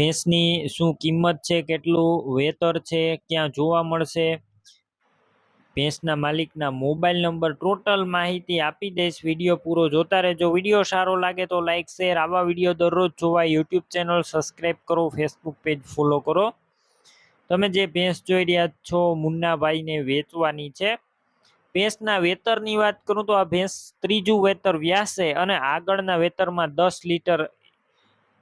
ભેંસની શું કિંમત છે, કેટલું વેતર છે, ક્યાં જોવા મળશે? ભેંસના માલિકના મોબાઈલ નંબર ટોટલ માહિતી આપી દઈશ. વીડિયો પૂરો જોતા રહેજો. વીડિયો સારો લાગે તો લાઇક શેર. આવા વીડિયો દરરોજ જોવા યુટ્યુબ ચેનલ સબસ્ક્રાઈબ કરો, ફેસબુક પેજ ફોલો કરો. તમે જે ભેંસ જોઈ રહ્યા છો, મુન્નાભાઈને વેચવાની છે. ભેંસના વેતરની વાત કરું તો આ ભેંસ ત્રીજું વેતર વ્યાસે અને આગળના વેતરમાં દસ લીટર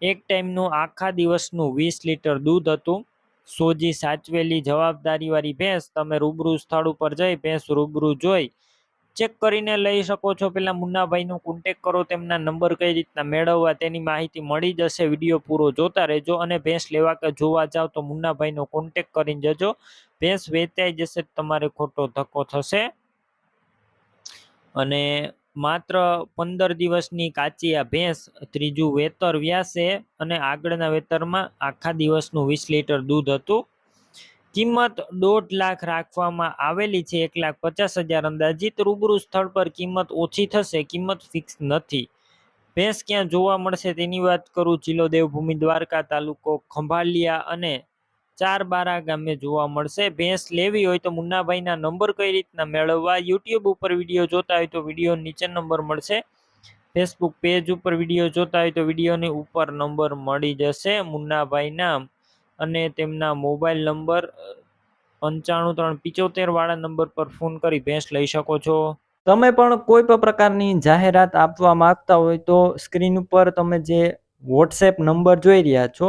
એક ટાઈમનું આખા દિવસનું વીસ લીટર દૂધ હતું. સોજી સાચવેલી જવાબદારીવાળી ભેંસ તમે રૂબરૂ સ્થળ ઉપર જઈ ભેંસ રૂબરૂ જોઈ ચેક કરીને લઈ શકો છો. પેલા મુન્નાભાઈનો કોન્ટેક કરો, તેમના નંબર કઈ રીતના મેળવવા તેની માહિતી મળી જશે. વીડિયો પૂરો જોતા રહેજો અને ભેંસ લેવા કે જોવા જાવ તો મુન્નાભાઈનો કોન્ટેક કરીને જજો. ભેંસ વેચાઈ જશે તમારે ખોટો ધક્કો થશે. અને માત્ર પંદર દિવસની કાચી આ ભેંસ ત્રીજું વેતર વ્યાસે અને આગળના વેતરમાં આખા દિવસનું વીસ લીટર દૂધ હતું. કિંમત દોઢ લાખ રાખવામાં આવેલી છે, એક લાખ પચાસ હજાર અંદાજિત. રૂબરૂ સ્થળ પર કિંમત ઓછી થશે, કિંમત ફિક્સ નથી. ભેંસ ક્યાં જોવા મળશે તેની વાત કરું જિલ્લો દેવભૂમિ દ્વારકા તાલુકો ખંભાલિયા અને ચાર બારા ગામે જોવા મળશે. ભેંસ લેવી હોય તો મુન્નાભાઈના નંબર કઈ રીતના મેળવવા? યુટ્યુબ ઉપર વીડિયો જોતા હોય તો વીડિયો નીચે નંબર મળશે. ફેસબુક પેજ ઉપર વીડિયો જોતા હોય તો વિડીયોની ઉપર નંબર મળી જશે. મુન્નાભાઈના અને તેમના મોબાઈલ નંબર પંચાણું ત્રણ પિચોતેર વાળા નંબર પર ફોન કરી ભેંસ લઈ શકો છો. તમે પણ કોઈ પણ પ્રકારની જાહેરાત આપવા માંગતા હોય તો સ્ક્રીન ઉપર તમે જે વોટ્સએપ નંબર જોઈ રહ્યા છો